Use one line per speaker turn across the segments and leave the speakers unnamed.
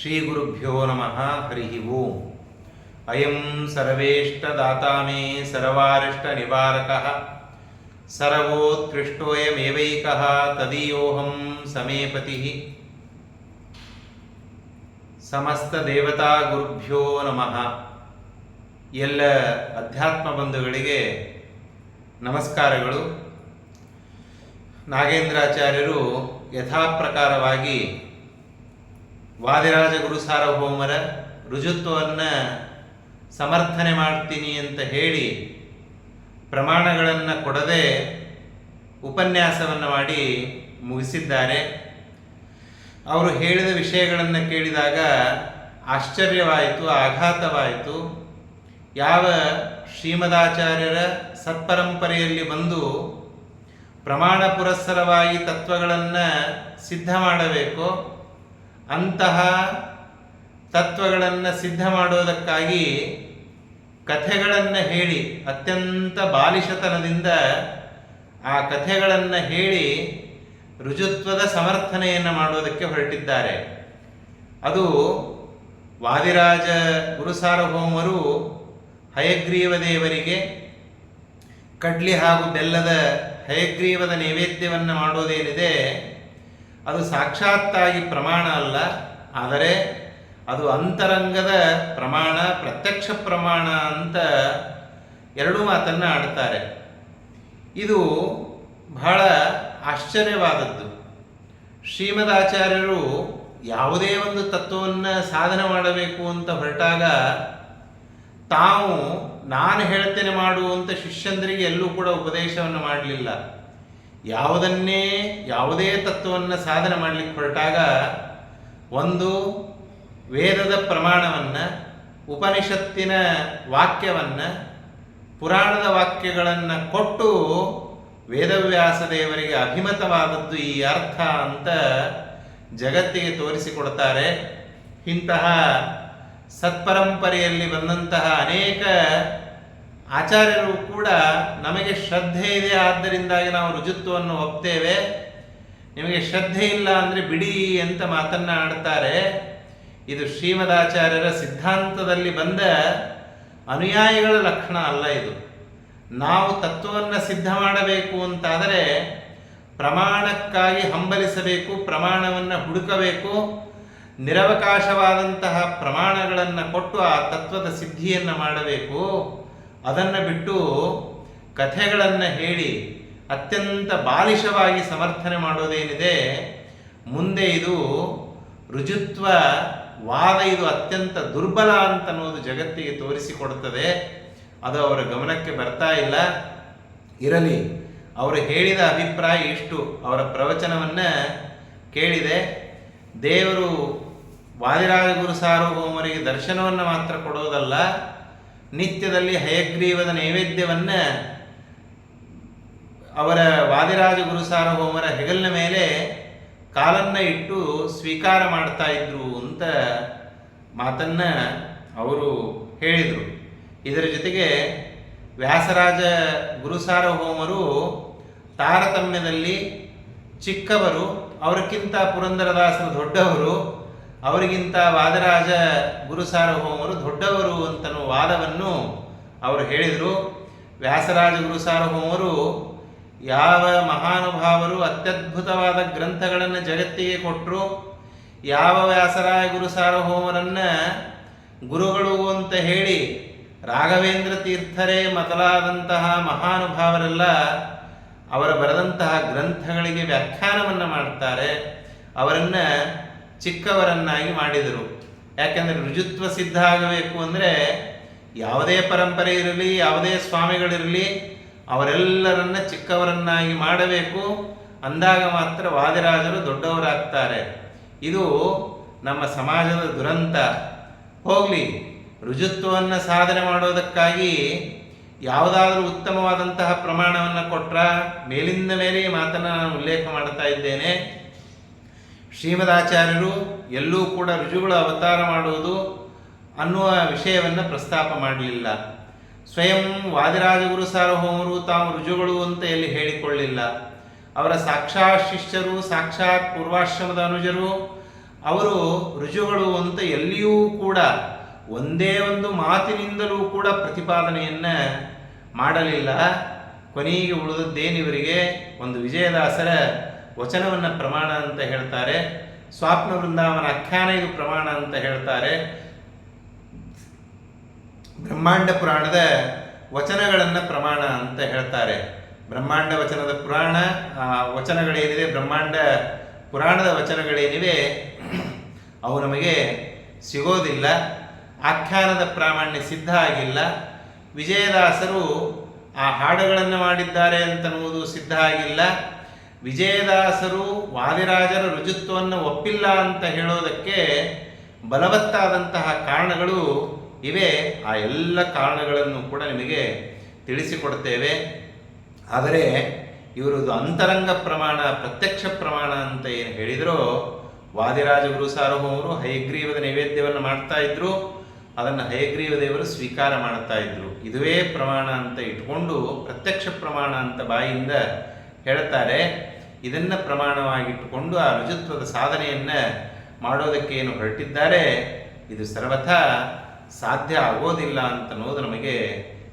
ಶ್ರೀಗುರುಭ್ಯೋ ನಮಃ ಹರಿ ಅಯಂ ಸರ್ವೇಷ್ಟದಾತಾ ಸರ್ವಾರಿಷ್ಟ ನಿವಾರಕ ಸರ್ವೋತ್ಕೃಷ್ಟೋಯಮೇವೈಕ ತದೀಯೋಹಂ ಸಮೇಪತಿ ಸಮಸ್ತ ದೇವತಾ ಗುರುಭ್ಯೋ ನಮಃ ಎಲ್ಲ ಅಧ್ಯಾತ್ಮ ಬಂಧುಗಳಿಗೆ ನಮಸ್ಕಾರಗಳು. ನಾಗೇಂದ್ರಾಚಾರ್ಯರು ಯಥಾಪ್ರಕಾರವಾಗಿ ವಾದಿರಾಜ ಗುರು ಸಾರ್ವಭೌಮರ ರುಜುತ್ವವನ್ನು ಸಮರ್ಥನೆ ಮಾಡ್ತೀನಿ ಅಂತ ಹೇಳಿ ಪ್ರಮಾಣಗಳನ್ನು ಕೊಡದೆ ಉಪನ್ಯಾಸವನ್ನು ಮಾಡಿ ಮುಗಿಸಿದ್ದಾರೆ. ಅವರು ಹೇಳಿದ ವಿಷಯಗಳನ್ನು ಕೇಳಿದಾಗ ಆಶ್ಚರ್ಯವಾಯಿತು, ಆಘಾತವಾಯಿತು. ಯಾವ ಶ್ರೀಮದಾಚಾರ್ಯರ ಸತ್ಪರಂಪರೆಯಲ್ಲಿ ಬಂದು ಪ್ರಮಾಣ ಪುರಸ್ಸರವಾಗಿ ತತ್ವಗಳನ್ನು ಸಿದ್ಧ ಮಾಡಬೇಕೋ ಅಂತಹ ತತ್ವಗಳನ್ನು ಸಿದ್ಧ ಮಾಡೋದಕ್ಕಾಗಿ ಕಥೆಗಳನ್ನು ಹೇಳಿ, ಅತ್ಯಂತ ಬಾಲಿಶತನದಿಂದ ಆ ಕಥೆಗಳನ್ನು ಹೇಳಿ ರುಜುತ್ವದ ಸಮರ್ಥನೆಯನ್ನು ಮಾಡೋದಕ್ಕೆ ಹೊರಟಿದ್ದಾರೆ. ಅದು ವಾದಿರಾಜ ಗುರುಸಾರ್ವಭೌಮರು ಹಯಗ್ರೀವ ದೇವರಿಗೆ ಕಡ್ಲಿ ಹಾಗೂ ಬೆಲ್ಲದ ಹಯಗ್ರೀವದ ನೈವೇದ್ಯವನ್ನು ಮಾಡೋದೇನಿದೆ ಅದು ಸಾಕ್ಷಾತ್ತಾಗಿ ಪ್ರಮಾಣ ಅಲ್ಲ, ಆದರೆ ಅದು ಅಂತರಂಗದ ಪ್ರಮಾಣ, ಪ್ರತ್ಯಕ್ಷ ಪ್ರಮಾಣ ಅಂತ ಎರಡೂ ಮಾತನ್ನು ಆಡ್ತಾರೆ. ಇದು ಬಹಳ ಆಶ್ಚರ್ಯವಾದದ್ದು. ಶ್ರೀಮದಾಚಾರ್ಯರು ಯಾವುದೇ ಒಂದು ತತ್ವವನ್ನು ಸಾಧನೆ ಮಾಡಬೇಕು ಅಂತ ಹೊರಟಾಗ ತಾವು ನಾನು ಹೇಳ್ತೇನೆ ಮಾಡುವಂಥ ಶಿಷ್ಯಂದರಿಗೆ ಎಲ್ಲೂ ಕೂಡ ಉಪದೇಶವನ್ನು ಮಾಡಲಿಲ್ಲ. ಯಾವುದನ್ನೇ, ಯಾವುದೇ ತತ್ವವನ್ನು ಸಾಧನೆ ಮಾಡಲಿಕ್ಕೆ ಹೊರಟಾಗ ಒಂದು ವೇದದ ಪ್ರಮಾಣವನ್ನು, ಉಪನಿಷತ್ತಿನ ವಾಕ್ಯವನ್ನು, ಪುರಾಣದ ವಾಕ್ಯಗಳನ್ನು ಕೊಟ್ಟು ವೇದವ್ಯಾಸ ದೇವರಿಗೆ ಅಭಿಮತವಾದದ್ದು ಈ ಅರ್ಥ ಅಂತ ಜಗತ್ತಿಗೆ ತೋರಿಸಿಕೊಡ್ತಾರೆ. ಇಂತಹ ಸತ್ಪರಂಪರೆಯಲ್ಲಿ ಬಂದಂತಹ ಅನೇಕ ಆಚಾರ್ಯರು ಕೂಡ ನಮಗೆ ಶ್ರದ್ಧೆ ಇದೆ, ಆದ್ದರಿಂದಾಗಿ ನಾವು ರುಜುತ್ವವನ್ನು ಒಪ್ತೇವೆ. ನಿಮಗೆ ಶ್ರದ್ಧೆ ಇಲ್ಲ ಅಂದರೆ ಬಿಡಿ ಅಂತ ಮಾತನ್ನ ಆಡ್ತಾರೆ ಇದು ಶ್ರೀಮದಾಚಾರ್ಯರ ಸಿದ್ಧಾಂತದಲ್ಲಿ ಬಂದ ಅನುಯಾಯಿಗಳ ಲಕ್ಷಣ ಅಲ್ಲ ಇದು. ನಾವು ತತ್ವವನ್ನು ಸಿದ್ಧ ಮಾಡಬೇಕು ಅಂತಾದರೆ ಪ್ರಮಾಣಕ್ಕಾಗಿ ಹಂಬಲಿಸಬೇಕು, ಪ್ರಮಾಣವನ್ನು ಹುಡುಕಬೇಕು, ನಿರವಕಾಶವಾದಂತಹ ಪ್ರಮಾಣಗಳನ್ನು ಕೊಟ್ಟು ಆ ತತ್ವದ ಸಿದ್ಧಿಯನ್ನು ಮಾಡಬೇಕು. ಅದನ್ನು ಬಿಟ್ಟು ಕಥೆಗಳನ್ನು ಹೇಳಿ ಅತ್ಯಂತ ಬಾಲಿಶವಾಗಿ ಸಮರ್ಥನೆ ಮಾಡೋದೇನಿದೆ? ಮುಂದೆ ಇದು ರುಜುತ್ವ, ವಾದ ಇದು ಅತ್ಯಂತ ದುರ್ಬಲ ಅಂತ ಅನ್ನೋದು ಜಗತ್ತಿಗೆ ತೋರಿಸಿಕೊಡುತ್ತದೆ. ಅದು ಅವರ ಗಮನಕ್ಕೆ ಬರ್ತಾ ಇಲ್ಲ. ಇರಲಿ, ಅವರು ಹೇಳಿದ ಅಭಿಪ್ರಾಯ ಇಷ್ಟು ಅವರ ಪ್ರವಚನವನ್ನು ಕೇಳಿದೆ. ದೇವರು ವಾದಿರಾಜ ಗುರು ಸಾರ್ವಭೌಮರಿಗೆ ದರ್ಶನವನ್ನು ಮಾತ್ರ ಕೊಡೋದಲ್ಲ ನಿತ್ಯದಲ್ಲಿ ಹಯಗ್ರೀವದ ನೈವೇದ್ಯವನ್ನು ಅವರ ವಾದಿರಾಜ ಗುರು ಸಾರ್ವಭೌಮರ ಹೆಗಲಿನ ಮೇಲೆ ಕಾಲನ್ನು ಇಟ್ಟು ಸ್ವೀಕಾರ ಮಾಡ್ತಾ ಇದ್ರು ಅಂತ ಮಾತನ್ನ ಅವರು ಹೇಳಿದರು. ಇದರ ಜೊತೆಗೆ ವ್ಯಾಸರಾಜ ಗುರು ಸಾರ್ವಭೌಮರು ತಾರತಮ್ಯದಲ್ಲಿ ಚಿಕ್ಕವರು ಅವರಕ್ಕಿಂತ ಪುರಂದರದಾಸರು ದೊಡ್ಡವರು ಅವರಿಗಿಂತ ವಾದರಾಜ ಗುರು ಸಾರ್ವಭೌಮರು ದೊಡ್ಡವರು ಅಂತನೋ ವಾದವನ್ನು ಅವರು ಹೇಳಿದರು. ವ್ಯಾಸರಾಜ ಗುರು ಸಾರ್ವಭೌಮರು ಯಾವ ಮಹಾನುಭಾವರು ಅತ್ಯದ್ಭುತವಾದ ಗ್ರಂಥಗಳನ್ನು ಜಗತ್ತಿಗೆ ಕೊಟ್ಟರು ಯಾವ ವ್ಯಾಸರಾಯ ಗುರು ಗುರುಗಳು ಅಂತ ಹೇಳಿ ರಾಘವೇಂದ್ರ ತೀರ್ಥರೇ ಮೊದಲಾದಂತಹ ಮಹಾನುಭಾವರೆಲ್ಲ ಅವರ ಬರೆದಂತಹ ಗ್ರಂಥಗಳಿಗೆ ವ್ಯಾಖ್ಯಾನವನ್ನು ಮಾಡ್ತಾರೆ. ಅವರನ್ನು ಚಿಕ್ಕವರನ್ನಾಗಿ ಮಾಡಿದರು. ಯಾಕೆಂದರೆ ರುಜುತ್ವ ಸಿದ್ಧ ಆಗಬೇಕು ಅಂದರೆ ಯಾವುದೇ ಪರಂಪರೆ ಇರಲಿ, ಯಾವುದೇ ಸ್ವಾಮಿಗಳಿರಲಿ, ಅವರೆಲ್ಲರನ್ನ ಚಿಕ್ಕವರನ್ನಾಗಿ ಮಾಡಬೇಕು. ಅಂದಾಗ ಮಾತ್ರ ವಾದಿರಾಜರು ದೊಡ್ಡವರಾಗ್ತಾರೆ. ಇದು ನಮ್ಮ ಸಮಾಜದ ದುರಂತ. ಹೋಗಲಿ, ರುಜುತ್ವವನ್ನು ಸಾಧನೆ ಮಾಡೋದಕ್ಕಾಗಿ ಯಾವುದಾದ್ರೂ ಉತ್ತಮವಾದಂತಹ ಪ್ರಮಾಣವನ್ನು ಕೊಟ್ರ ಮೇಲಿಂದ ಮೇಲೆ ಮಾತನ್ನು ನಾನು ಉಲ್ಲೇಖ ಮಾಡ್ತಾ ಇದ್ದೇನೆ. ಶ್ರೀಮದಾಚಾರ್ಯರು ಎಲ್ಲೂ ಕೂಡ ರುಜುಗಳ ಅವತಾರ ಮಾಡುವುದು ಅನ್ನುವ ವಿಷಯವನ್ನು ಪ್ರಸ್ತಾಪ ಮಾಡಲಿಲ್ಲ. ಸ್ವಯಂ ವಾದಿರಾಜಗುರು ಸಾರ್ವಭೌಮರು ತಾವು ರುಜುಗಳು ಅಂತ ಎಲ್ಲಿ ಹೇಳಿಕೊಳ್ಳಿಲ್ಲ. ಅವರ ಸಾಕ್ಷಾತ್ ಶಿಷ್ಯರು, ಸಾಕ್ಷಾತ್ ಪೂರ್ವಾಶ್ರಮದ ಅನುಜರು, ಅವರು ಋಜುಗಳು ಅಂತ ಎಲ್ಲಿಯೂ ಕೂಡ ಒಂದೇ ಒಂದು ಮಾತಿನಿಂದಲೂ ಕೂಡ ಪ್ರತಿಪಾದನೆಯನ್ನು ಮಾಡಲಿಲ್ಲ. ಕೊನೆಗೆ ಉಳಿದದ್ದೇನಿವರಿಗೆ? ಒಂದು ವಿಜಯದಾಸರ ವಚನವನ್ನು ಪ್ರಮಾಣ ಅಂತ ಹೇಳ್ತಾರೆ. ಸ್ವಾಪ್ನ ವೃಂದಾವನ ಆಖ್ಯಾನ ಇದು ಪ್ರಮಾಣ ಅಂತ ಹೇಳ್ತಾರೆ. ಬ್ರಹ್ಮಾಂಡ ಪುರಾಣದ ವಚನಗಳನ್ನು ಪ್ರಮಾಣ ಅಂತ ಹೇಳ್ತಾರೆ. ಬ್ರಹ್ಮಾಂಡ ವಚನದ ಪುರಾಣ, ಆ ವಚನಗಳೇನಿವೆ, ಬ್ರಹ್ಮಾಂಡ ಪುರಾಣದ ವಚನಗಳೇನಿವೆ, ಅವು ನಮಗೆ ಸಿಗೋದಿಲ್ಲ. ಆಖ್ಯಾನದ ಪ್ರಾಮಾಣ್ಯ ಸಿದ್ಧ ಆಗಿಲ್ಲ. ವಿಜಯದಾಸರು ಆ ಹಾಡುಗಳನ್ನು ಮಾಡಿದ್ದಾರೆ ಅಂತನ್ನುವುದು ಸಿದ್ಧ ಆಗಿಲ್ಲ. ವಿಜಯದಾಸರು ವಾದಿರಾಜರ ರುಜುತ್ವವನ್ನು ಒಪ್ಪಿಲ್ಲ ಅಂತ ಹೇಳೋದಕ್ಕೆ ಬಲವತ್ತಾದಂತಹ ಕಾರಣಗಳು ಇವೆ. ಆ ಎಲ್ಲ ಕಾರಣಗಳನ್ನು ಕೂಡ ನಿಮಗೆ ತಿಳಿಸಿಕೊಡ್ತೇವೆ. ಆದರೆ ಇವರದು ಅಂತರಂಗ ಪ್ರಮಾಣ, ಪ್ರತ್ಯಕ್ಷ ಪ್ರಮಾಣ ಅಂತ ಏನು ಹೇಳಿದರೋ, ವಾದಿರಾಜ ಗುರು ಸಾರ್ವಭೌಮರು ಹಯಗ್ರೀವದ ನೈವೇದ್ಯವನ್ನು ಮಾಡ್ತಾ ಇದ್ರು. ಅದನ್ನು ಹಯಗ್ರೀವ ದೇವರು ಸ್ವೀಕಾರ ಮಾಡ್ತಾ ಇದ್ರು. ಇದುವೇ ಪ್ರಮಾಣ ಅಂತ ಇಟ್ಕೊಂಡು ಪ್ರತ್ಯಕ್ಷ ಪ್ರಮಾಣ ಅಂತ ಬಾಯಿಯಿಂದ ಹೇಳ್ತಾರೆ. ಇದನ್ನ ಪ್ರಮಾಣವಾಗಿಟ್ಟುಕೊಂಡು ಆ ರುಜುತ್ವದ ಸಾಧನೆಯನ್ನ ಮಾಡೋದಕ್ಕೆ ಏನು ಹೊರಟಿದ್ದಾರೆ? ಇದು ಸರ್ವಥ ಸಾಧ್ಯ ಆಗೋದಿಲ್ಲ ಅಂತ ಅನ್ನೋದು ನಮಗೆ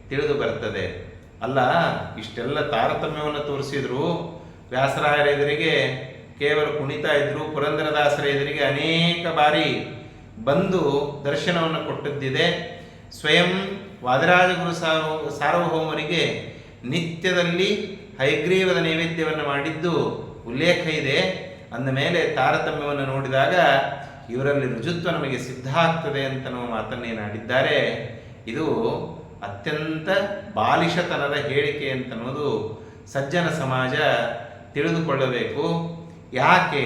ತಿಳಿದು ಬರ್ತದೆ ಅಲ್ಲ, ಇಷ್ಟೆಲ್ಲ ತಾರತಮ್ಯವನ್ನು ತೋರಿಸಿದ್ರು ವ್ಯಾಸರಾಯರ ಎದುರಿಗೆ, ಕೇವಲ ಕುಣಿತಾ ಇದ್ರು ಪುರಂದರದಾಸರ ಎದುರಿಗೆ ಅನೇಕ ಬಾರಿ ಬಂದು ದರ್ಶನವನ್ನು ಕೊಟ್ಟದ್ದಿದೆ. ಸ್ವಯಂ ವಾದರಾಜಗುರು ಸಾರ್ವ ಸಾರ್ವಭೌಮರಿಗೆ ನಿತ್ಯದಲ್ಲಿ ಹೈಗ್ರೀವದ ನೈವೇದ್ಯವನ್ನು ಮಾಡಿದ್ದು ಉಲ್ಲೇಖ ಇದೆ. ಅಂದ ಮೇಲೆ ತಾರತಮ್ಯವನ್ನು ನೋಡಿದಾಗ ಇವರಲ್ಲಿ ರುಜುತ್ವ ನಮಗೆ ಸಿದ್ಧ ಆಗ್ತದೆ ಅಂತ ನಾವು ಮಾತನ್ನೇನಾಡಿದ್ದಾರೆ ಇದು ಅತ್ಯಂತ ಬಾಲಿಶತನದ ಹೇಳಿಕೆ ಅಂತನ್ನೋದು ಸಜ್ಜನ ಸಮಾಜ ತಿಳಿದುಕೊಳ್ಳಬೇಕು. ಯಾಕೆ?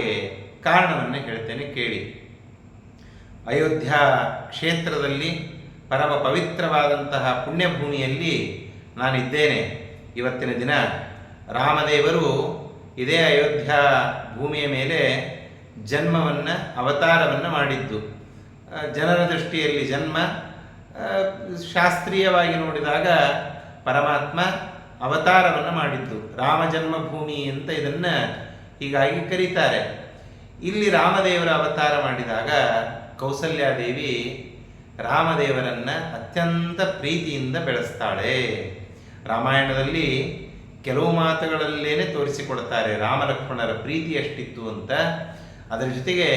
ಕಾರಣವನ್ನು ಹೇಳ್ತೇನೆ ಕೇಳಿ. ಅಯೋಧ್ಯ ಕ್ಷೇತ್ರದಲ್ಲಿ ಪರಮ ಪವಿತ್ರವಾದಂತಹ ಪುಣ್ಯಭೂಮಿಯಲ್ಲಿ ನಾನಿದ್ದೇನೆ. ಇವತ್ತಿನ ದಿನ ರಾಮದೇವರು ಇದೇ ಅಯೋಧ್ಯ ಭೂಮಿಯ ಮೇಲೆ ಜನ್ಮವನ್ನು, ಅವತಾರವನ್ನು ಮಾಡಿದ್ದು. ಜನರ ದೃಷ್ಟಿಯಲ್ಲಿ ಜನ್ಮ ಶಾಸ್ತ್ರೀಯವಾಗಿ ನೋಡಿದಾಗ ಪರಮಾತ್ಮ ಅವತಾರವನ್ನು ಮಾಡಿದ್ದು. ರಾಮ ಜನ್ಮಭೂಮಿ ಅಂತ ಇದನ್ನು ಹೀಗಾಗಿ ಕರೀತಾರೆ. ಇಲ್ಲಿ ರಾಮದೇವರ ಅವತಾರ ಮಾಡಿದಾಗ ಕೌಸಲ್ಯಾದೇವಿ ರಾಮದೇವರನ್ನು ಅತ್ಯಂತ ಪ್ರೀತಿಯಿಂದ ಬೆಳೆಸ್ತಾಳೆ. ರಾಮಾಯಣದಲ್ಲಿ ಕೆಲವು ಮಾತುಗಳಲ್ಲೇನೆ ತೋರಿಸಿಕೊಡ್ತಾರೆ, ರಾಮಲಕ್ಷ್ಮಣರ ಪ್ರೀತಿ ಎಷ್ಟಿತ್ತು ಅಂತ. ಅದರ ಜೊತೆಗೆ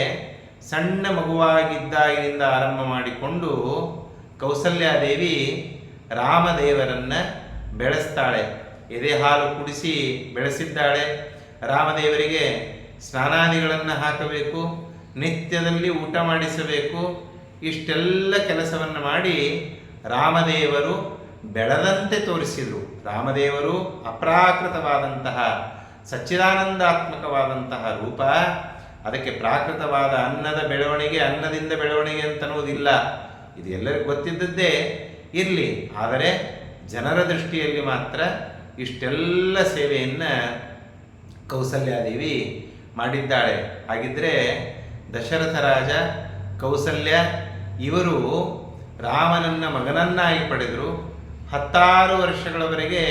ಸಣ್ಣ ಮಗುವಾಗಿದ್ದಾಗಿನಿಂದ ಆರಂಭ ಮಾಡಿಕೊಂಡು ಕೌಸಲ್ಯಾದೇವಿ ರಾಮದೇವರನ್ನ ಬೆಳೆಸ್ತಾಳೆ. ಎದೆ ಹಾಲು ಕುಡಿಸಿ ಬೆಳೆಸಿದ್ದಾಳೆ. ರಾಮದೇವರಿಗೆ ಸ್ನಾನಾದಿಗಳನ್ನು ಹಾಕಬೇಕು, ನಿತ್ಯದಲ್ಲಿ ಊಟ ಮಾಡಿಸಬೇಕು, ಇಷ್ಟೆಲ್ಲ ಕೆಲಸವನ್ನು ಮಾಡಿ ರಾಮದೇವರು ಬೆಳೆದಂತೆ ತೋರಿಸಿದರು. ರಾಮದೇವರು ಅಪ್ರಾಕೃತವಾದಂತಹ, ಸಚ್ಚಿದಾನಂದಾತ್ಮಕವಾದಂತಹ ರೂಪ. ಅದಕ್ಕೆ ಪ್ರಾಕೃತವಾದ ಅನ್ನದ ಬೆಳವಣಿಗೆ, ಅನ್ನದಿಂದ ಬೆಳವಣಿಗೆ ಅಂತನ್ನುವುದಿಲ್ಲ. ಇದು ಎಲ್ಲರಿಗೂ ಗೊತ್ತಿದ್ದದ್ದೇ ಇರಲಿ. ಆದರೆ ಜನರ ದೃಷ್ಟಿಯಲ್ಲಿ ಮಾತ್ರ ಇಷ್ಟೆಲ್ಲ ಸೇವೆಯನ್ನು ಕೌಸಲ್ಯಾದೇವಿ ಮಾಡಿದ್ದಾಳೆ. ಹಾಗಿದ್ದರೆ ದಶರಥ ರಾಜ, ಕೌಸಲ್ಯ, ಇವರು ರಾಮನನ್ನ ಮಗನನ್ನಾಗಿ ಪಡೆದರು. ಹತ್ತಾರು ವರ್ಷಗಳವರೆಗೆ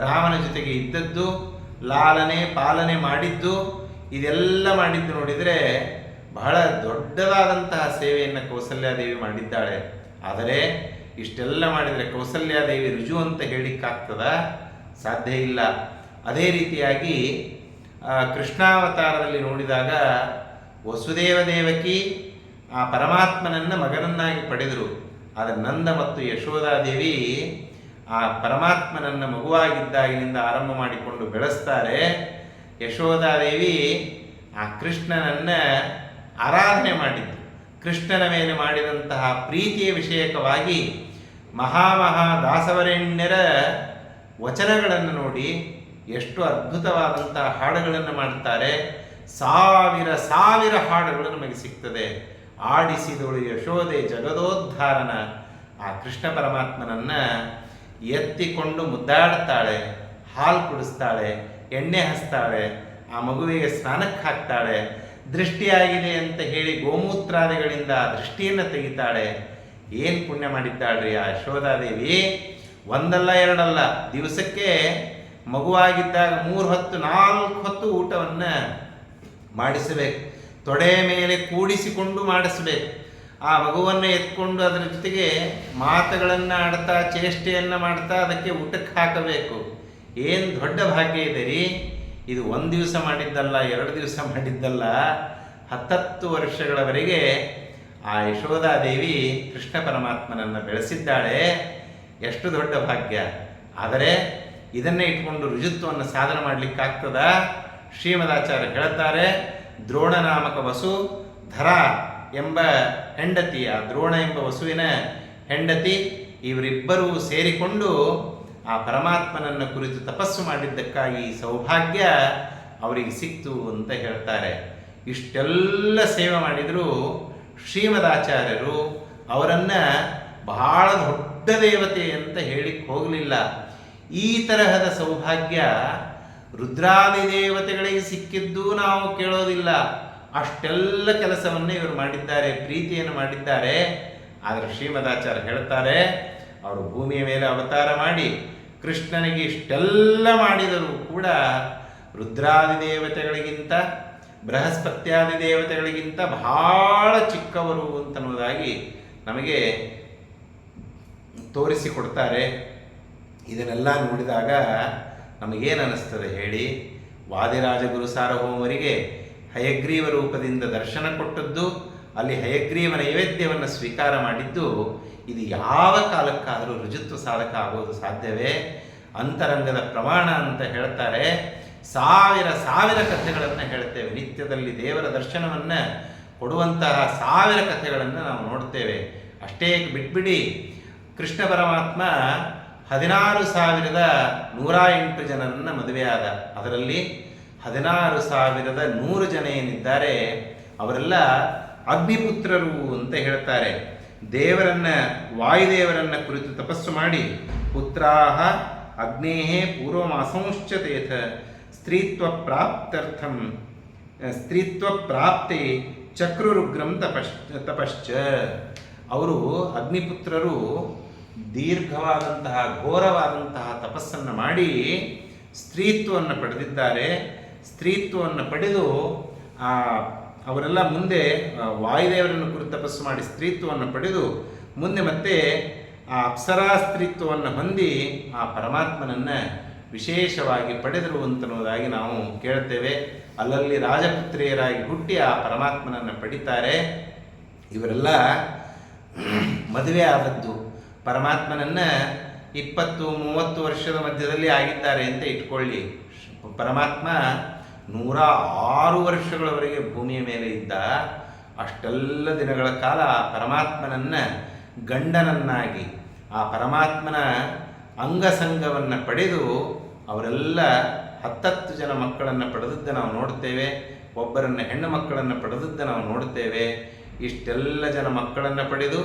ರಾಮನ ಜೊತೆಗೆ ಇದ್ದದ್ದು, ಲಾಲನೆ ಪಾಲನೆ ಮಾಡಿದ್ದು, ಇದೆಲ್ಲ ಮಾಡಿದ್ದು ನೋಡಿದರೆ ಬಹಳ ದೊಡ್ಡದಾದಂತಹ ಸೇವೆಯನ್ನು ಕೌಸಲ್ಯಾದೇವಿ ಮಾಡಿದ್ದಾಳೆ. ಆದರೆ ಇಷ್ಟೆಲ್ಲ ಮಾಡಿದರೆ ಕೌಸಲ್ಯಾದೇವಿ ರುಜು ಅಂತ ಹೇಳಿಕ್ಕಾಗ್ತದ? ಸಾಧ್ಯ ಇಲ್ಲ. ಅದೇ ರೀತಿಯಾಗಿ ಕೃಷ್ಣಾವತಾರದಲ್ಲಿ ನೋಡಿದಾಗ ವಸುದೇವ ದೇವಕಿ ಆ ಪರಮಾತ್ಮನನ್ನು ಮಗನನ್ನಾಗಿ ಪಡೆದರು. ಆದರೆ ನಂದ ಮತ್ತು ಯಶೋಧಾದೇವಿ ಆ ಪರಮಾತ್ಮನನ್ನ ಮಗುವಾಗಿದ್ದಾಗಿನಿಂದ ಆರಂಭ ಮಾಡಿಕೊಂಡು ಬೆಳೆಸ್ತಾರೆ. ಯಶೋಧಾದೇವಿ ಆ ಕೃಷ್ಣನನ್ನ ಆರಾಧನೆ ಮಾಡಿದ್ದು. ಕೃಷ್ಣನ ಮೇಲೆ ಮಾಡಿದಂತಹ ಪ್ರೀತಿಯ ವಿಷಯಕವಾಗಿ ಮಹಾಮಹಾ ದಾಸವರೆಣ್ಯರ ವಚನಗಳನ್ನು ನೋಡಿ ಎಷ್ಟು ಅದ್ಭುತವಾದಂತಹ ಹಾಡುಗಳನ್ನು ಮಾಡುತ್ತಾರೆ ಸಾವಿರ ಸಾವಿರ ಹಾಡುಗಳು ನಮಗೆ ಸಿಗ್ತದೆ. ಆಡಿಸಿದಳು ಯಶೋದೆ ಜಗದೋದ್ಧಾರನ. ಆ ಕೃಷ್ಣ ಪರಮಾತ್ಮನನ್ನ ಎತ್ತಿಕೊಂಡು ಮುದ್ದಾಡ್ತಾಳೆ, ಹಾಲು ಕುಡಿಸ್ತಾಳೆ, ಎಣ್ಣೆ ಹಸ್ತಾಳೆ ಆ ಮಗುವಿಗೆ ಸ್ನಾನಕ್ಕೆ ಹಾಕ್ತಾಳೆ. ದೃಷ್ಟಿಯಾಗಿದೆ ಅಂತ ಹೇಳಿ ಗೋಮೂತ್ರಾದಿಗಳಿಂದ ಆ ದೃಷ್ಟಿಯನ್ನು ತೆಗಿತಾಳೆ. ಏನು ಪುಣ್ಯ ಮಾಡಿದ್ದಾಳ್ರಿ ಆ ಯಶೋಧಾದೇವಿ? ಒಂದಲ್ಲ ಎರಡಲ್ಲ, ದಿವಸಕ್ಕೆ ಮಗುವಾಗಿದ್ದಾಗ ಮೂರು ಹೊತ್ತು ನಾಲ್ಕು ಹೊತ್ತು ಊಟವನ್ನು ಮಾಡಿಸಬೇಕು. ತೊಡೆ ಮೇಲೆ ಕೂಡಿಸಿಕೊಂಡು ಮಾಡಿಸಬೇಕು. ಆ ಮಗುವನ್ನು ಎತ್ಕೊಂಡು ಅದರ ಜೊತೆಗೆ ಮಾತುಗಳನ್ನು ಆಡ್ತಾ, ಚೇಷ್ಟೆಯನ್ನು ಮಾಡ್ತಾ ಅದಕ್ಕೆ ಊಟಕ್ಕೆ ಹಾಕಬೇಕು. ಏನು ದೊಡ್ಡ ಭಾಗ್ಯ ಇದೆ ರೀ. ಇದು ಒಂದು ದಿವಸ ಮಾಡಿದ್ದಲ್ಲ, ಎರಡು ದಿವಸ ಮಾಡಿದ್ದಲ್ಲ. ಹತ್ತತ್ತು ವರ್ಷಗಳವರೆಗೆ ಆ ಯಶೋಧಾದೇವಿ ಕೃಷ್ಣ ಪರಮಾತ್ಮನನ್ನು ಬೆಳೆಸಿದ್ದಾಳೆ. ಎಷ್ಟು ದೊಡ್ಡ ಭಾಗ್ಯ. ಆದರೆ ಇದನ್ನೇ ಇಟ್ಕೊಂಡು ರುಜುತ್ವವನ್ನು ಸಾಧನೆ ಮಾಡಲಿಕ್ಕಾಗ್ತದ? ಶ್ರೀಮದಾಚಾರ್ಯ ಹೇಳ್ತಾರೆ ದ್ರೋಣ ನಾಮಕ ವಸು ಧರ ಎಂಬ ಹೆಂಡತಿಯ, ದ್ರೋಣ ಎಂಬ ವಸುವಿನ ಹೆಂಡತಿ ಇವರಿಬ್ಬರೂ ಸೇರಿಕೊಂಡು ಆ ಪರಮಾತ್ಮನನ್ನು ಕುರಿತು ತಪಸ್ಸು ಮಾಡಿದ್ದಕ್ಕಾಗಿ ಸೌಭಾಗ್ಯ ಅವರಿಗೆ ಸಿಕ್ತು ಅಂತ ಹೇಳ್ತಾರೆ. ಇಷ್ಟೆಲ್ಲ ಸೇವೆ ಮಾಡಿದರೂ ಶ್ರೀಮದಾಚಾರ್ಯರು ಅವರನ್ನು ಬಹಳ ದೊಡ್ಡ ದೇವತೆ ಅಂತ ಹೇಳಿಕ್ಕೆ ಹೋಗಲಿಲ್ಲ. ಈ ತರಹದ ಸೌಭಾಗ್ಯ ರುದ್ರಾದಿ ದೇವತೆಗಳಿಗೆ ಸಿಕ್ಕಿದ್ದು ನಾವು ಕೇಳೋದಿಲ್ಲ. ಅಷ್ಟೆಲ್ಲ ಕೆಲಸವನ್ನು ಇವರು ಮಾಡಿದ್ದಾರೆ, ಪ್ರೀತಿಯನ್ನು ಮಾಡಿದ್ದಾರೆ. ಆದರೆ ಶ್ರೀಮದಾಚಾರ್ಯ ಹೇಳ್ತಾರೆ, ಅವರು ಭೂಮಿಯ ಮೇಲೆ ಅವತಾರ ಮಾಡಿ ಕೃಷ್ಣನಿಗೆ ಇಷ್ಟೆಲ್ಲ ಮಾಡಿದರೂ ಕೂಡ ರುದ್ರಾದಿ ದೇವತೆಗಳಿಗಿಂತ, ಬೃಹಸ್ಪತ್ಯಾದಿ ದೇವತೆಗಳಿಗಿಂತ ಬಹಳ ಚಿಕ್ಕವರು ಅಂತನ್ನುವುದಾಗಿ ನಮಗೆ ತೋರಿಸಿಕೊಡ್ತಾರೆ. ಇದನ್ನೆಲ್ಲ ನೋಡಿದಾಗ ನಮಗೇನು ಅನ್ನಿಸ್ತದೆ ಹೇಳಿ? ವಾದಿರಾಜ ಗುರು ಸಾರ್ವಭೌಮರಿಗೆ ಹಯಗ್ರೀವ ರೂಪದಿಂದ ದರ್ಶನ ಕೊಟ್ಟದ್ದು, ಅಲ್ಲಿ ಹಯಗ್ರೀವ ನೈವೇದ್ಯವನ್ನು ಸ್ವೀಕಾರ ಮಾಡಿದ್ದು, ಇದು ಯಾವ ಕಾಲಕ್ಕಾದರೂ ರುಜುತ್ವ ಸಾಧಕ ಆಗೋದು ಸಾಧ್ಯವೇ? ಅಂತರಂಗದ ಪ್ರಮಾಣ ಅಂತ ಹೇಳ್ತಾರೆ. ಸಾವಿರ ಸಾವಿರ ಕಥೆಗಳನ್ನು ಹೇಳ್ತೇವೆ. ನಿತ್ಯದಲ್ಲಿ ದೇವರ ದರ್ಶನವನ್ನು ಕೊಡುವಂತಹ ಸಾವಿರ ಕಥೆಗಳನ್ನು ನಾವು ನೋಡ್ತೇವೆ. ಅಷ್ಟೇ ಬಿಟ್ಬಿಡಿ, ಕೃಷ್ಣ ಪರಮಾತ್ಮ ಹದಿನಾರು ಸಾವಿರದ ನೂರ ಎಂಟು ಜನರನ್ನು ಮದುವೆಯಾದ. ಅದರಲ್ಲಿ ಹದಿನಾರು ಸಾವಿರದ ನೂರು ಜನ ಏನಿದ್ದಾರೆ, ಅವರೆಲ್ಲ ಅಗ್ನಿಪುತ್ರರು ಅಂತ ಹೇಳ್ತಾರೆ. ದೇವರನ್ನ, ವಾಯುದೇವರನ್ನ ಕುರಿತು ತಪಸ್ಸು ಮಾಡಿ, ಪುತ್ರಾಹ ಅಗ್ನೇಹೇ ಪೂರ್ವಮಾಸಂಶ್ಚತೇಥ ಸ್ತ್ರೀತ್ವ ಪ್ರಾಪ್ತರ್ಥಂ ಸ್ತ್ರೀತ್ವ ಪ್ರಾಪ್ತಿ ಚಕ್ರುರುಗ್ರಂ ತಪಶ್ ತಪಶ್ಚ. ಅವರು ಅಗ್ನಿಪುತ್ರರು ದೀರ್ಘವಾದಂತಹ, ಘೋರವಾದಂತಹ ತಪಸ್ಸನ್ನು ಮಾಡಿ ಸ್ತ್ರೀತ್ವವನ್ನು ಪಡೆದಿದ್ದಾರೆ. ಸ್ತ್ರೀತ್ವವನ್ನು ಪಡೆದು ಆ, ಅವರೆಲ್ಲ ಮುಂದೆ ವಾಯುದೇವರನ್ನು ಕುರಿತು ತಪಸ್ಸು ಮಾಡಿ ಸ್ತ್ರೀತ್ವವನ್ನು ಪಡೆದು ಮುಂದೆ ಮತ್ತೆ ಆ ಅಪ್ಸರಾ ಸ್ತ್ರೀತ್ವವನ್ನು ಹೊಂದಿ ಆ ಪರಮಾತ್ಮನನ್ನು ವಿಶೇಷವಾಗಿ ಪಡೆದರು ಅಂತನ್ನುವುದಾಗಿ ನಾವು ಕೇಳ್ತೇವೆ. ಅಲ್ಲಲ್ಲಿ ರಾಜಪುತ್ರಿಯರಾಗಿ ಹುಟ್ಟಿ ಆ ಪರಮಾತ್ಮನನ್ನು ಪಡಿತಾರೆ. ಇವರೆಲ್ಲ ಮದುವೆ ಆದದ್ದು. ಪರಮಾತ್ಮನನ್ನು ಇಪ್ಪತ್ತು, ಮೂವತ್ತು ವರ್ಷದ ಮಧ್ಯದಲ್ಲಿ ಆಗಿದ್ದಾರೆ ಅಂತ ಇಟ್ಕೊಳ್ಳಿ. ಪರಮಾತ್ಮ ನೂರ ಆರು ವರ್ಷಗಳವರೆಗೆ ಭೂಮಿಯ ಮೇಲೆ ಇದ್ದ ಅಷ್ಟೆಲ್ಲ ದಿನಗಳ ಕಾಲ ಆ ಪರಮಾತ್ಮನನ್ನು ಗಂಡನನ್ನಾಗಿ, ಆ ಪರಮಾತ್ಮನ ಅಂಗಸಂಗವನ್ನು ಪಡೆದು ಅವರೆಲ್ಲ ಹತ್ತತ್ತು ಜನ ಮಕ್ಕಳನ್ನು ಪಡೆದದ್ದು ನಾವು ನೋಡ್ತೇವೆ, ಒಬ್ಬರನ್ನು ಹೆಣ್ಣು ಮಕ್ಕಳನ್ನು ಪಡೆದದ್ದು ನಾವು ನೋಡ್ತೇವೆ. ಇಷ್ಟೆಲ್ಲ ಜನ ಮಕ್ಕಳನ್ನು ಪಡೆದು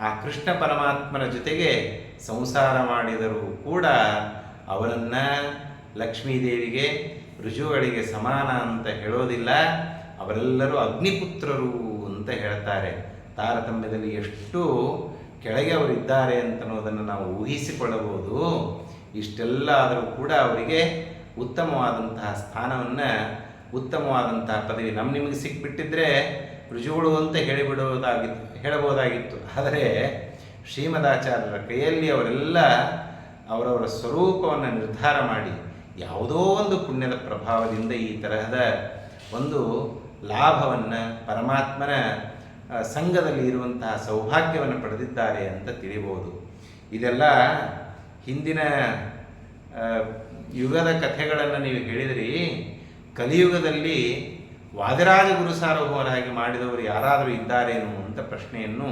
ಆ ಕೃಷ್ಣ ಪರಮಾತ್ಮನ ಜೊತೆಗೆ ಸಂಸಾರ ಮಾಡಿದರೂ ಕೂಡ ಅವರನ್ನು ಲಕ್ಷ್ಮೀದೇವಿಗೆ ರುಜುಗಳಿಗೆ ಸಮಾನ ಅಂತ ಹೇಳೋದಿಲ್ಲ. ಅವರೆಲ್ಲರೂ ಅಗ್ನಿಪುತ್ರರು ಅಂತ ಹೇಳ್ತಾರೆ. ತಾರತಮ್ಯದಲ್ಲಿ ಎಷ್ಟು ಕೆಳಗೆ ಅವರಿದ್ದಾರೆ ಅಂತ ಅನ್ನೋದನ್ನು ನಾವು ಊಹಿಸಿಕೊಳ್ಳಬಹುದು. ಇಷ್ಟೆಲ್ಲ ಆದರೂ ಕೂಡ ಅವರಿಗೆ ಉತ್ತಮವಾದಂತಹ ಸ್ಥಾನವನ್ನು, ಉತ್ತಮವಾದಂತಹ ಪದವಿ ನಮ್ಮ ನಿಮಗೆ ಸಿಕ್ಬಿಟ್ಟಿದ್ರೆ ರುಜುಗಳು ಅಂತ ಹೇಳಿಬಿಡುವುದಾಗಿತ್ತು, ಹೇಳಬಹುದಾಗಿತ್ತು. ಆದರೆ ಶ್ರೀಮದಾಚಾರ್ಯರ ಕೈಯಲ್ಲಿ ಅವರೆಲ್ಲ ಅವರವರ ಸ್ವರೂಪವನ್ನು ನಿರ್ಧಾರ ಮಾಡಿ ಯಾವುದೋ ಒಂದು ಪುಣ್ಯದ ಪ್ರಭಾವದಿಂದ ಈ ತರಹದ ಒಂದು ಲಾಭವನ್ನು ಪರಮಾತ್ಮನ ಸಂಘದಲ್ಲಿ ಇರುವಂತಹ ಸೌಭಾಗ್ಯವನ್ನು ಪಡೆದಿದ್ದಾರೆ ಅಂತ ತಿಳಿಬೋದು. ಇದೆಲ್ಲ ಹಿಂದಿನ ಯುಗದ ಕಥೆಗಳನ್ನು ನೀವು ಹೇಳಿದ್ರಿ, ಕಲಿಯುಗದಲ್ಲಿ ವಾದಿರಾಜ ಗುರು ಸಾರ್ವಭೌಮರಾಗಿ ಮಾಡಿದವರು ಯಾರಾದರೂ ಇದ್ದಾರೇನು ಅಂತ ಪ್ರಶ್ನೆಯನ್ನು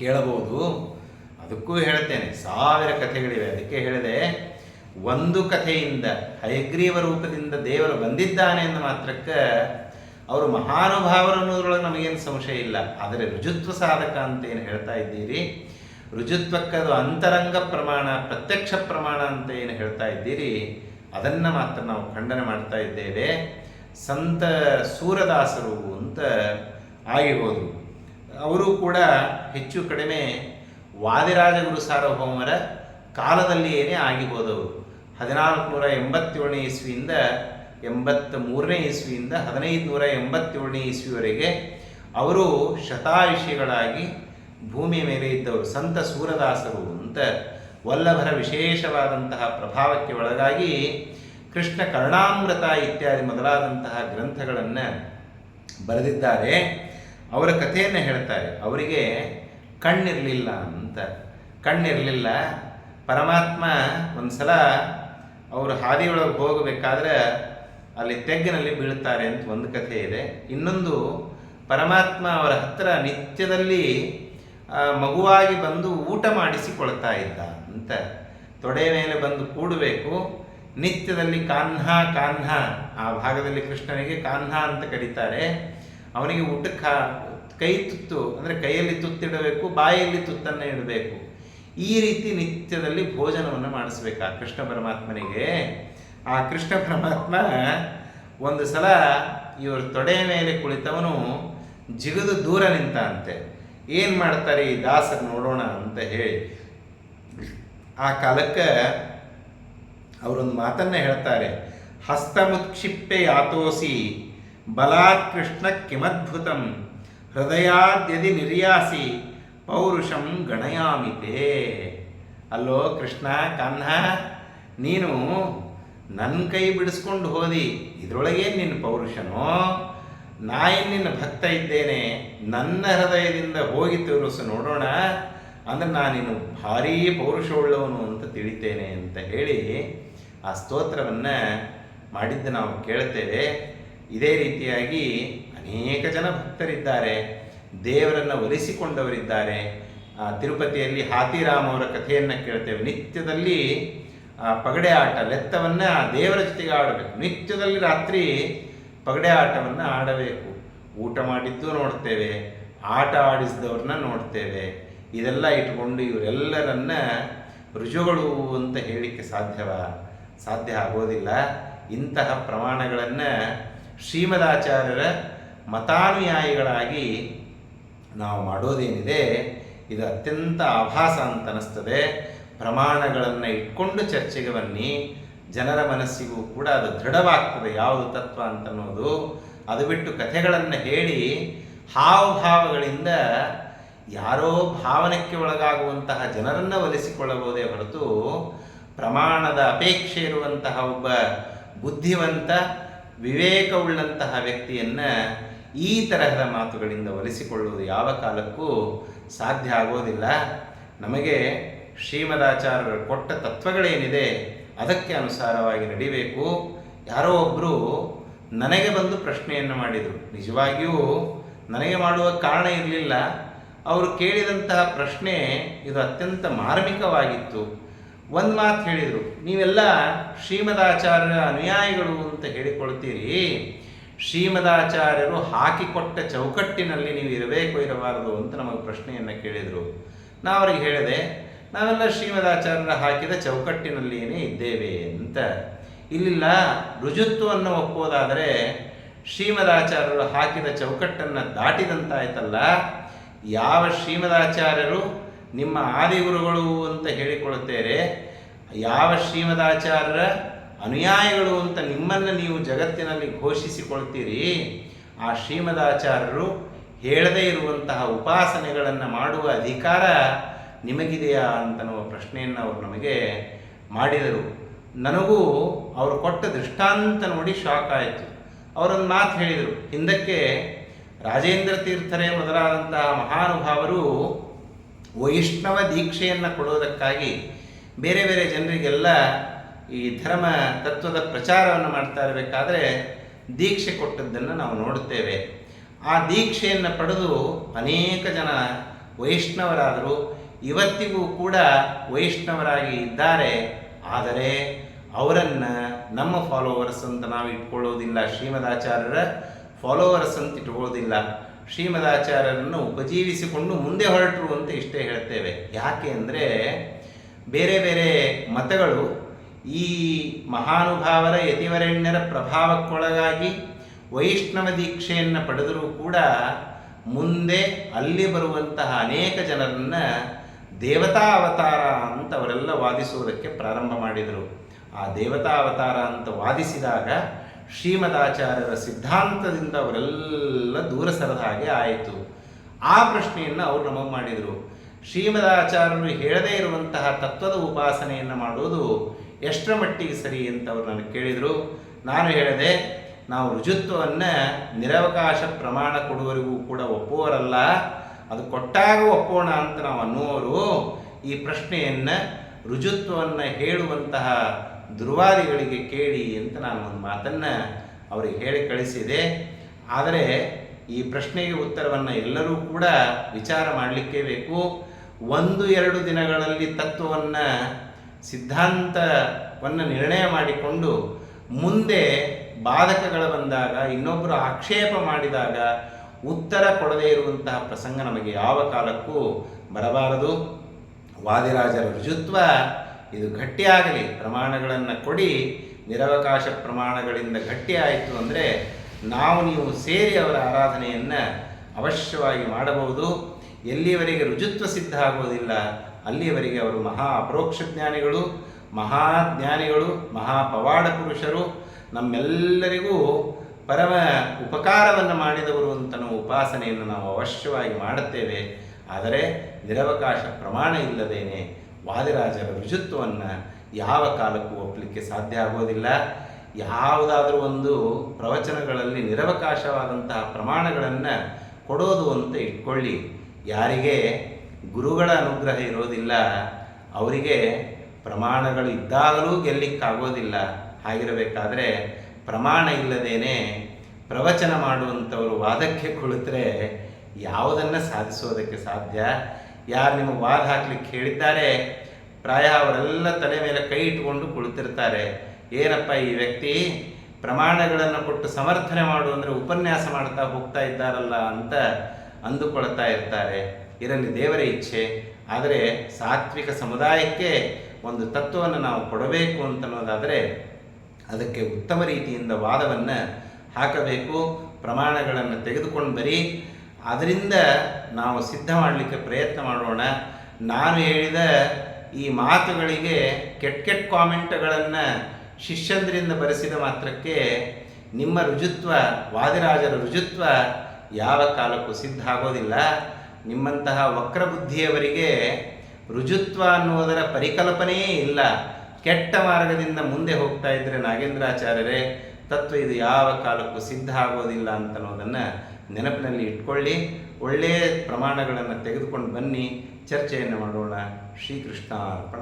ಕೇಳಬಹುದು. ಅದಕ್ಕೂ ಹೇಳ್ತೇನೆ, ಸಾವಿರ ಕಥೆಗಳಿವೆ. ಅದಕ್ಕೆ ಹೇಳಿದೆ, ಒಂದು ಕಥೆಯಿಂದ ಹಯಗ್ರೀವ ರೂಪದಿಂದ ದೇವರು ಬಂದಿದ್ದಾನೆ ಎಂದು ಮಾತ್ರಕ್ಕೆ ಅವರು ಮಹಾನುಭಾವರು ಅನ್ನೋದ್ರೊಳಗೆ ನಮಗೇನು ಸಂಶಯ ಇಲ್ಲ. ಆದರೆ ರುಜುತ್ವ ಸಾಧಕ ಅಂತ ಏನು ಹೇಳ್ತಾ ಇದ್ದೀರಿ? ರುಜುತ್ವಕ್ಕದು ಅಂತರಂಗ ಪ್ರಮಾಣ, ಪ್ರತ್ಯಕ್ಷ ಪ್ರಮಾಣ ಅಂತ ಏನು ಹೇಳ್ತಾ ಇದ್ದೀರಿ? ಅದನ್ನು ಮಾತ್ರ ನಾವು ಖಂಡನೆ ಮಾಡ್ತಾ ಇದ್ದೇವೆ. ಸಂತ ಸೂರದಾಸರು ಅಂತ ಆಗಿ ಹೋದರು ಅವರು ಕೂಡ ಹೆಚ್ಚು ಕಡಿಮೆ ವಾದಿರಾಜ ಗುರು ಸಾರ್ವಭೌಮರ ಕಾಲದಲ್ಲಿಯೇ ಆಗಿ ಹೋದವರು ಹದಿನಾಲ್ಕು ನೂರ ಎಂಬತ್ತೇಳನೇ ಇಸ್ವಿಯಿಂದ ಎಂಬತ್ತ ಮೂರನೇ ಇಸ್ವಿಯಿಂದ ಹದಿನೈದು ನೂರ ಎಂಬತ್ತೇಳನೇ ಇಸ್ವಿವರೆಗೆ ಅವರು ಶತಾಯುಷಿಗಳಾಗಿ ಭೂಮಿಯ ಮೇಲೆ ಇದ್ದವರು. ಸಂತ ಸೂರದಾಸರು ಅಂತ ವಲ್ಲಭರ ವಿಶೇಷವಾದಂತಹ ಪ್ರಭಾವಕ್ಕೆ ಒಳಗಾಗಿ ಕೃಷ್ಣ ಕರ್ಣಾಮೃತ ಇತ್ಯಾದಿ ಮೊದಲಾದಂತಹ ಗ್ರಂಥಗಳನ್ನು ಬರೆದಿದ್ದಾರೆ. ಅವರ ಕಥೆಯನ್ನು ಹೇಳ್ತಾರೆ. ಅವರಿಗೆ ಕಣ್ಣಿರಲಿಲ್ಲ ಅಂತ. ಕಣ್ಣಿರಲಿಲ್ಲ. ಪರಮಾತ್ಮ ಒಂದು ಸಲ ಅವರು ಹಾದಿಯೊಳಗೆ ಹೋಗಬೇಕಾದ್ರೆ ಅಲ್ಲಿ ತೆಗ್ಗಿನಲ್ಲಿ ಬೀಳ್ತಾರೆ ಅಂತ ಒಂದು ಕಥೆ ಇದೆ. ಇನ್ನೊಂದು, ಪರಮಾತ್ಮ ಅವರ ಹತ್ತಿರ ನಿತ್ಯದಲ್ಲಿ ಮಗುವಾಗಿ ಬಂದು ಊಟ ಮಾಡಿಸಿಕೊಳ್ತಾ ಇದ್ದ ಅಂತ. ತೊಡೆ ಮೇಲೆ ಬಂದು ಕೂಡಬೇಕು. ನಿತ್ಯದಲ್ಲಿ ಕಾನ್ಹ ಕಾನ್ಹ. ಆ ಭಾಗದಲ್ಲಿ ಕೃಷ್ಣನಿಗೆ ಕಾನ್ಹ ಅಂತ ಕರೀತಾರೆ. ಅವನಿಗೆ ಊಟಕ್ಕೆ ಕೈ ತುತ್ತು, ಅಂದರೆ ಕೈಯಲ್ಲಿ ತುತ್ತಿಡಬೇಕು, ಬಾಯಲ್ಲಿ ತುತ್ತನ್ನು ಇಡಬೇಕು. ಈ ರೀತಿ ನಿತ್ಯದಲ್ಲಿ ಭೋಜನವನ್ನು ಮಾಡಿಸ್ಬೇಕು ಆ ಕೃಷ್ಣ ಪರಮಾತ್ಮನಿಗೆ. ಆ ಕೃಷ್ಣ ಪರಮಾತ್ಮ ಒಂದು ಸಲ ಇವ್ರ ತೊಡೆಯ ಮೇಲೆ ಕುಳಿತವನು ಜಿಗಿದು ದೂರ ನಿಂತ ಅಂತೆ ಏನು ಮಾಡ್ತಾರೆ ಈ ದಾಸರು ನೋಡೋಣ ಅಂತ ಹೇಳಿ. ಆ ಕಾಲಕ್ಕೆ ಅವರೊಂದು ಮಾತನ್ನ ಹೇಳ್ತಾರೆ ಹಸ್ತಮುತ್ಕ್ಷಿಪ್ಯ ಯಾತೋಸಿ ಬಲಾತ್ ಕೃಷ್ಣ ಕಿಮದ್ಭುತಂ ಹೃದಯಾದ್ಯದಿ ನಿರ್ಯಾಸಿ ಪೌರುಷಂ ಗಣಯಾಮಿತೆ ಅಲ್ಲೋ ಕೃಷ್ಣ ಕನ್ನ ನೀನು ನನ್ನ ಕೈ ಬಿಡಿಸ್ಕೊಂಡು ಹೋದಿ ಇದರೊಳಗೆ ನಿನ್ನ ಪೌರುಷನೋ? ನಾಯಿ ನಿನ್ನ ಭಕ್ತ ಇದ್ದೇನೆ, ನನ್ನ ಹೃದಯದಿಂದ ಹೋಗಿ ತೋರಿಸು ನೋಡೋಣ, ಅಂದ್ರೆ ನಾನಿನ್ನು ಭಾರೀ ಪೌರುಷವುಳ್ಳವನು ಅಂತ ತಿಳಿತೇನೆ ಅಂತ ಹೇಳಿ ಆ ಸ್ತೋತ್ರವನ್ನು ಮಾಡಿದ್ದು ನಾವು ಕೇಳ್ತೇವೆ. ಇದೇ ರೀತಿಯಾಗಿ ಅನೇಕ ಜನ ಭಕ್ತರಿದ್ದಾರೆ. ದೇವರನ್ನು ಒಲಿಸಿಕೊಂಡವರಿದ್ದಾರೆ. ಆ ತಿರುಪತಿಯಲ್ಲಿ ಹಾತಿರಾಮ್ ಅವರ ಕಥೆಯನ್ನು ಕೇಳ್ತೇವೆ. ನಿತ್ಯದಲ್ಲಿ ಆ ಪಗಡೆ ಆಟ, ಲೆತ್ತವನ್ನು ಆ ದೇವರ ಜೊತೆಗೆ ಆಡಬೇಕು. ನಿತ್ಯದಲ್ಲಿ ರಾತ್ರಿ ಪಗಡೆ ಆಟವನ್ನು ಆಡಬೇಕು. ಊಟ ಮಾಡಿದ್ದು ನೋಡ್ತೇವೆ. ಆಟ ಆಡಿಸಿದವ್ರನ್ನ ನೋಡ್ತೇವೆ. ಇದೆಲ್ಲ ಇಟ್ಕೊಂಡು ಇವರೆಲ್ಲರನ್ನ ರುಜುಗಳು ಅಂತ ಹೇಳಲಿಕ್ಕೆ ಸಾಧ್ಯವ? ಸಾಧ್ಯ ಆಗೋದಿಲ್ಲ. ಇಂತಹ ಪ್ರಮಾಣಗಳನ್ನು ಶ್ರೀಮದಾಚಾರ್ಯರ ಮತಾನುಯಾಯಿಗಳಾಗಿ ನಾವು ಮಾಡೋದೇನಿದೆ, ಇದು ಅತ್ಯಂತ ಆಭಾಸ ಅಂತ ಅನ್ನಿಸ್ತದೆ ಪ್ರಮಾಣಗಳನ್ನು ಇಟ್ಕೊಂಡು ಚರ್ಚೆಗೆ ಬನ್ನಿ. ಜನರ ಮನಸ್ಸಿಗೂ ಕೂಡ ಅದು ದೃಢವಾಗ್ತದೆ ಯಾವುದು ತತ್ವ ಅಂತನ್ನೋದು. ಅದು ಬಿಟ್ಟು ಕಥೆಗಳನ್ನು ಹೇಳಿ, ಹಾವಭಾವಗಳಿಂದ ಯಾರೋ ಭಾವನಕ್ಕೆ ಒಳಗಾಗುವಂತಹ ಜನರನ್ನು ಒಲಿಸಿಕೊಳ್ಳಬಹುದೇ ಹೊರತು ಪ್ರಮಾಣದ ಅಪೇಕ್ಷೆ ಇರುವಂತಹ ಒಬ್ಬ ಬುದ್ಧಿವಂತ, ವಿವೇಕವುಳ್ಳಂತಹ ವ್ಯಕ್ತಿಯನ್ನು ಈ ತರಹದ ಮಾತುಗಳಿಂದ ಒಲಿಸಿಕೊಳ್ಳುವುದು ಯಾವ ಕಾಲಕ್ಕೂ ಸಾಧ್ಯ ಆಗೋದಿಲ್ಲ. ನಮಗೆ ಶ್ರೀಮದಾಚಾರ್ಯರು ಕೊಟ್ಟ ತತ್ವಗಳೇನಿದೆ ಅದಕ್ಕೆ ಅನುಸಾರವಾಗಿ ನಡಿಬೇಕು. ಯಾರೋ ಒಬ್ಬರು ನನಗೆ ಬಂದು ಪ್ರಶ್ನೆಯನ್ನು ಮಾಡಿದರು. ನಿಜವಾಗಿಯೂ ನನಗೆ ಮಾಡುವ ಕಾರಣ ಇರಲಿಲ್ಲ. ಅವರು ಕೇಳಿದಂತಹ ಪ್ರಶ್ನೆ ಇದು ಅತ್ಯಂತ ಮಾರ್ಮಿಕವಾಗಿತ್ತು. ಒಂದು ಮಾತು ಹೇಳಿದರು. ನೀವೆಲ್ಲ ಶ್ರೀಮದಾಚಾರ್ಯರ ಅನುಯಾಯಿಗಳು ಅಂತ ಹೇಳಿಕೊಳ್ತೀರಿ. ಶ್ರೀಮದಾಚಾರ್ಯರು ಹಾಕಿಕೊಟ್ಟ ಚೌಕಟ್ಟಿನಲ್ಲಿ ನೀವು ಇರಬೇಕು, ಇರಬಾರದು ಅಂತ ನಮಗೆ ಪ್ರಶ್ನೆಯನ್ನು ಕೇಳಿದರು. ನಾವು ಅವ್ರಿಗೆ ಹೇಳಿದೆ, ನಾವೆಲ್ಲ ಶ್ರೀಮದಾಚಾರ್ಯರ ಹಾಕಿದ ಚೌಕಟ್ಟಿನಲ್ಲಿಯೇ ಇದ್ದೇವೆ ಅಂತ. ಇಲ್ಲಿಲ್ಲ, ರುಜುತ್ವವನ್ನು ಒಪ್ಪೋದಾದರೆ ಶ್ರೀಮದಾಚಾರ್ಯರು ಹಾಕಿದ ಚೌಕಟ್ಟನ್ನು ದಾಟಿದಂತಾಯ್ತಲ್ಲ. ಯಾವ ಶ್ರೀಮದಾಚಾರ್ಯರು ನಿಮ್ಮ ಆದಿಗುರುಗಳು ಅಂತ ಹೇಳಿಕೊಳ್ಳುತ್ತೇವೆ, ಯಾವ ಶ್ರೀಮದಾಚಾರ್ಯರ ಅನುಯಾಯಿಗಳು ಅಂತ ನಿಮ್ಮನ್ನು ನೀವು ಜಗತ್ತಿನಲ್ಲಿ ಘೋಷಿಸಿಕೊಳ್ತೀರಿ, ಆ ಶ್ರೀಮದಾಚಾರ್ಯರು ಹೇಳದೇ ಇರುವಂತಹ ಉಪಾಸನೆಗಳನ್ನು ಮಾಡುವ ಅಧಿಕಾರ ನಿಮಗಿದೆಯಾ ಅಂತನ್ನುವ ಪ್ರಶ್ನೆಯನ್ನು ಅವರು ನಮಗೆ ಮಾಡಿದರು. ನನಗೂ ಅವರು ಕೊಟ್ಟ ದೃಷ್ಟಾಂತ ನೋಡಿ ಶಾಕ್ ಆಯಿತು. ಅವರೊಂದು ಮಾತು ಹೇಳಿದರು. ಹಿಂದಕ್ಕೆ ರಾಜೇಂದ್ರ ತೀರ್ಥರೇ ಮೊದಲಾದಂತಹ ಮಹಾನುಭಾವರು ವೈಷ್ಣವ ದೀಕ್ಷೆಯನ್ನು ಕೊಡೋದಕ್ಕಾಗಿ ಬೇರೆ ಬೇರೆ ಜನರಿಗೆಲ್ಲ ಈ ಧರ್ಮ ತತ್ವದ ಪ್ರಚಾರವನ್ನು ಮಾಡ್ತಾ ಇರಬೇಕಾದ್ರೆ ದೀಕ್ಷೆ ಕೊಟ್ಟದ್ದನ್ನು ನಾವು ನೋಡುತ್ತೇವೆ ಆ ದೀಕ್ಷೆಯನ್ನು ಪಡೆದು ಅನೇಕ ಜನ ವೈಷ್ಣವರಾದರು. ಇವತ್ತಿಗೂ ಕೂಡ ವೈಷ್ಣವರಾಗಿ ಇದ್ದಾರೆ. ಆದರೆ ಅವರನ್ನು ನಮ್ಮ ಫಾಲೋವರ್ಸ್ ಅಂತ ನಾವು ಇಟ್ಕೊಳ್ಳೋದಿಲ್ಲ ಶ್ರೀಮದಾಚಾರ್ಯರ ಫಾಲೋವರ್ಸ್ ಅಂತ ಇಟ್ಕೊಳ್ಳೋದಿಲ್ಲ. ಶ್ರೀಮದಾಚಾರ್ಯರನ್ನು ಉಪಜೀವಿಸಿಕೊಂಡು ಮುಂದೆ ಹೊರಟರು ಅಂತ ಇಷ್ಟೇ ಹೇಳ್ತೇವೆ. ಯಾಕೆ ಅಂದರೆ ಬೇರೆ ಬೇರೆ ಮತಗಳು ಈ ಮಹಾನುಭಾವರ ಯತಿವರೆಣ್ಯರ ಪ್ರಭಾವಕ್ಕೊಳಗಾಗಿ ವೈಷ್ಣವ ದೀಕ್ಷೆಯನ್ನು ಪಡೆದರೂ ಕೂಡ ಮುಂದೆ ಅಲ್ಲಿ ಬರುವಂತಹ ಅನೇಕ ಜನರನ್ನು ದೇವತಾ ಅವತಾರ ಅಂತ ಅವರೆಲ್ಲ ವಾದಿಸುವುದಕ್ಕೆ ಪ್ರಾರಂಭ ಮಾಡಿದರು. ಆ ದೇವತಾ ಅವತಾರ ಅಂತ ವಾದಿಸಿದಾಗ ಶ್ರೀಮದಾಚಾರ್ಯರ ಸಿದ್ಧಾಂತದಿಂದ ಅವರೆಲ್ಲ ದೂರ ಸರದ ಹಾಗೆ ಆಯಿತು. ಆ ಪ್ರಶ್ನೆಯನ್ನು ಅವರು ನಮಗೆ ಮಾಡಿದರು. ಶ್ರೀಮದಾಚಾರ್ಯರು ಹೇಳದೇ ಇರುವಂತಹ ತತ್ವದ ಉಪಾಸನೆಯನ್ನು ಮಾಡುವುದು ಎಷ್ಟರ ಮಟ್ಟಿಗೆ ಸರಿ ಅಂತ ಅವರು ನನಗೆ ಕೇಳಿದರು. ನಾನು ಹೇಳಿದೆ, ನಾವು ರುಜುತ್ವವನ್ನು ನಿರವಕಾಶ ಪ್ರಮಾಣ ಕೊಡುವವರಿಗೂ ಕೂಡ ಒಪ್ಪುವರಲ್ಲ ಅದು ಕೊಟ್ಟಾಗ ಒಪ್ಪೋಣ ಅಂತ ನಾವು ಅನ್ನುವರು ಈ ಪ್ರಶ್ನೆಯನ್ನು ರುಜುತ್ವವನ್ನು ಹೇಳುವಂತಹ ದುರ್ವಾದಿಗಳಿಗೆ ಕೇಳಿ ಅಂತ ನಾನು ಒಂದು ಮಾತನ್ನು ಅವರಿಗೆ ಹೇಳಿ ಕಳಿಸಿದೆ. ಆದರೆ ಈ ಪ್ರಶ್ನೆಗೆ ಉತ್ತರವನ್ನು ಎಲ್ಲರೂ ಕೂಡ ವಿಚಾರ ಮಾಡಲಿಕ್ಕೆ ಬೇಕು. ಒಂದು, ಎರಡು ದಿನಗಳಲ್ಲಿ ತತ್ವವನ್ನು, ಸಿದ್ಧಾಂತವನ್ನು ನಿರ್ಣಯ ಮಾಡಿಕೊಂಡು ಮುಂದೆ ಬಾಧಕಗಳು ಬಂದಾಗ ಇನ್ನೊಬ್ಬರು ಆಕ್ಷೇಪ ಮಾಡಿದಾಗ ಉತ್ತರ ಕೊಡದೇ ಇರುವಂತಹ ಪ್ರಸಂಗ ನಮಗೆ ಯಾವ ಕಾಲಕ್ಕೂ ಬರಬಾರದು. ವಾದಿರಾಜರ ರುಜುತ್ವ ಇದು ಗಟ್ಟಿಯಾಗಲಿ. ಪ್ರಮಾಣಗಳನ್ನು ಕೊಡಿ. ನಿರವಕಾಶ ಪ್ರಮಾಣಗಳಿಂದ ಗಟ್ಟಿಯಾಯಿತು ಅಂದರೆ ನಾವು ನೀವು ಸೇರಿ ಅವರ ಆರಾಧನೆಯನ್ನು ಅವಶ್ಯವಾಗಿ ಮಾಡಬಹುದು. ಎಲ್ಲಿಯವರೆಗೆ ರುಜುತ್ವ ಸಿದ್ಧ ಆಗೋದಿಲ್ಲ ಅಲ್ಲಿಯವರೆಗೆ ಅವರು ಮಹಾ ಅಪರೋಕ್ಷ ಜ್ಞಾನಿಗಳು ಮಹಾಜ್ಞಾನಿಗಳು ಮಹಾಪವಾಡ ಪುರುಷರು, ನಮ್ಮೆಲ್ಲರಿಗೂ ಪರಮ ಉಪಕಾರವನ್ನು ಮಾಡಿದವರು ಅಂತ ನಾವು ಉಪಾಸನೆಯನ್ನು ನಾವು ಅವಶ್ಯವಾಗಿ ಮಾಡುತ್ತೇವೆ. ಆದರೆ ನಿರವಕಾಶ ಪ್ರಮಾಣ ಇಲ್ಲದೇನೆ ವಾದಿರಾಜರ ರುಜುತ್ವವನ್ನು ಯಾವ ಕಾಲಕ್ಕೂ ಒಪ್ಪಲಿಕ್ಕೆ ಸಾಧ್ಯ ಆಗೋದಿಲ್ಲ. ಯಾವುದಾದ್ರೂ ಒಂದು ಪ್ರವಚನಗಳಲ್ಲಿ ನಿರವಕಾಶವಾದಂತಹ ಪ್ರಮಾಣಗಳನ್ನು ಕೊಡೋದು ಅಂತ ಇಟ್ಕೊಳ್ಳಿ. ಯಾರಿಗೆ? ಗುರುಗಳ ಅನುಗ್ರಹ ಇರೋದಿಲ್ಲ. ಅವರಿಗೆ ಪ್ರಮಾಣಗಳು ಇದ್ದಾಗಲೂ ಗೆಲ್ಲಿಕ್ಕಾಗೋದಿಲ್ಲ. ಹಾಗಿರಬೇಕಾದ್ರೆ ಪ್ರಮಾಣ ಇಲ್ಲದೇನೆ ಪ್ರವಚನ ಮಾಡುವಂಥವರು ವಾದಕ್ಕೆ ಕುಳಿತರೆ ಯಾವುದನ್ನು ಸಾಧಿಸೋದಕ್ಕೆ ಸಾಧ್ಯ? ಯಾರು ನಿಮಗೆ ವಾದ ಹಾಕ್ಲಿಕ್ಕೆ ಹೇಳಿದ್ದಾರೆ ಪ್ರಾಯ ಅವರೆಲ್ಲ ತಲೆ ಮೇಲೆ ಕೈ ಇಟ್ಕೊಂಡು ಕುಳಿತಿರ್ತಾರೆ. ಏನಪ್ಪ ಈ ವ್ಯಕ್ತಿ? ಪ್ರಮಾಣಗಳನ್ನು ಕೊಟ್ಟು ಸಮರ್ಥನೆ ಮಾಡು ಅಂದರೆ ಉಪನ್ಯಾಸ ಮಾಡ್ತಾ ಹೋಗ್ತಾ ಇದ್ದಾರಲ್ಲ ಅಂತ ಅಂದುಕೊಳ್ತಾ ಇರ್ತಾರೆ. ಇರಲಿ ದೇವರ ಇಚ್ಛೆ. ಆದರೆ ಸಾತ್ವಿಕ ಸಮುದಾಯಕ್ಕೆ ಒಂದು ತತ್ವವನ್ನು ನಾವು ಕೊಡಬೇಕು ಅಂತನ್ನೋದಾದರೆ ಅದಕ್ಕೆ ಉತ್ತಮ ರೀತಿಯಿಂದ ವಾದವನ್ನು ಹಾಕಬೇಕು. ಪ್ರಮಾಣಗಳನ್ನು ತೆಗೆದುಕೊಂಡು ಬರಿ. ಅದರಿಂದ ನಾವು ಸಿದ್ಧ ಮಾಡಲಿಕ್ಕೆ ಪ್ರಯತ್ನ ಮಾಡೋಣ. ನಾನು ಹೇಳಿದ ಈ ಮಾತುಗಳಿಗೆ ಕೆಟ್ಟ ಕೆಟ್ಟ ಕಾಮೆಂಟ್ಗಳನ್ನು ಶಿಷ್ಯಂದ್ರಿಂದ ಬರೆಸಿದ ಮಾತ್ರಕ್ಕೆ ನಿಮ್ಮ ರುಜುತ್ವ, ವಾದಿರಾಜರ ರುಜುತ್ವ ಯಾವ ಕಾಲಕ್ಕೂ ಸಿದ್ಧ ಆಗೋದಿಲ್ಲ. ನಿಮ್ಮಂತಹ ವಕ್ರಬುದ್ಧಿಯವರಿಗೆ ರುಜುತ್ವ ಅನ್ನುವುದರ ಪರಿಕಲ್ಪನೆಯೇ ಇಲ್ಲ. ಕೆಟ್ಟ ಮಾರ್ಗದಿಂದ ಮುಂದೆ ಹೋಗ್ತಾ ಇದ್ದರೆ ನಾಗೇಂದ್ರಾಚಾರ್ಯರೇ, ತತ್ವ ಇದು ಯಾವ ಕಾಲಕ್ಕೂ ಸಿದ್ಧ ಆಗೋದಿಲ್ಲ ಅಂತನ್ನೋದನ್ನು ನೆನಪಿನಲ್ಲಿ ಇಟ್ಕೊಳ್ಳಿ. ಒಳ್ಳೆಯ ಪ್ರಮಾಣಗಳನ್ನು ತೆಗೆದುಕೊಂಡು ಬನ್ನಿ. ಚರ್ಚೆಯನ್ನು ಮಾಡೋಣ. ಶ್ರೀಕೃಷ್ಣ ಅರ್ಪಣ